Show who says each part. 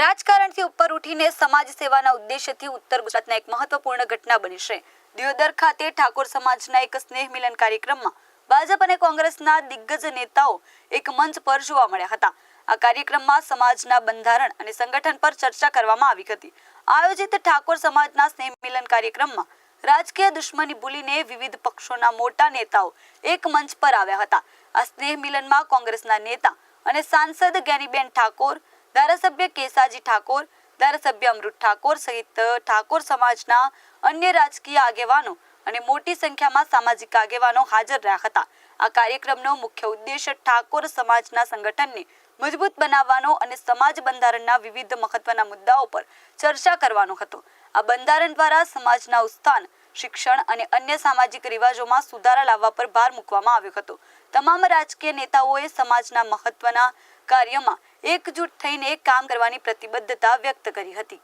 Speaker 1: રાજકારણથી ઉપર ઉઠીને સમાજ સેવાના ઉદ્દેશ્યથી ઉત્તર ગુજરાતના એક મહત્વપૂર્ણ ઘટના બની છે. દિયોદર ખાતે ઠાકોર સમાજના એક સ્નેહ મિલન કાર્યક્રમમાં ભાજપ અને કોંગ્રેસના દિગ્ગજ નેતાઓ એક મંચ પર જોવા મળ્યા હતા. આ કાર્યક્રમમાં સમાજના બંધારણ અને સંગઠન પર ચર્ચા કરવામાં આવી હતી. આયોજિત ઠાકોર સમાજના સ્નેહ મિલન કાર્યક્રમમાં રાજકીય દુશ્મની ભૂલીને વિવિધ પક્ષોના મોટા નેતાઓ એક મંચ પર આવ્યા હતા. આ સ્નેહ મિલનમાં કોંગ્રેસના નેતા અને સાંસદ જ્ઞાનીબેન ઠાકોર ધારાસભ્ય કેસાજી ઠાકોર, ધારાસભ્ય અમૃત ઠાકોર સહિત ઠાકોર સમાજના અન્ય રાજકીય આગેવાનો અને મોટી સંખ્યામાં સામાજિક આગેવાનો હાજર રહ્યા હતા. આ કાર્યક્રમનો મુખ્ય ઉદ્દેશ ઠાકોર સમાજના સંગઠનને મજબૂત બનાવવાનો અને સમાજ બંધારણના વિવિધ મહત્વના મુદ્દાઓ પર ચર્ચા કરવાનો હતો. આ બંધારણ દ્વારા સમાજના ઉત્થાન, શિક્ષણ અને અન્ય સામાજિક રિવાજોમાં સુધારા લાવવા પર ભાર મૂકવામાં આવ્યો હતો. તમામ રાજકીય નેતાઓએ સમાજના મહત્વના કાર્યમાં એકજૂટ થઈને કામ કરવાની પ્રતિબદ્ધતા વ્યક્ત કરી હતી.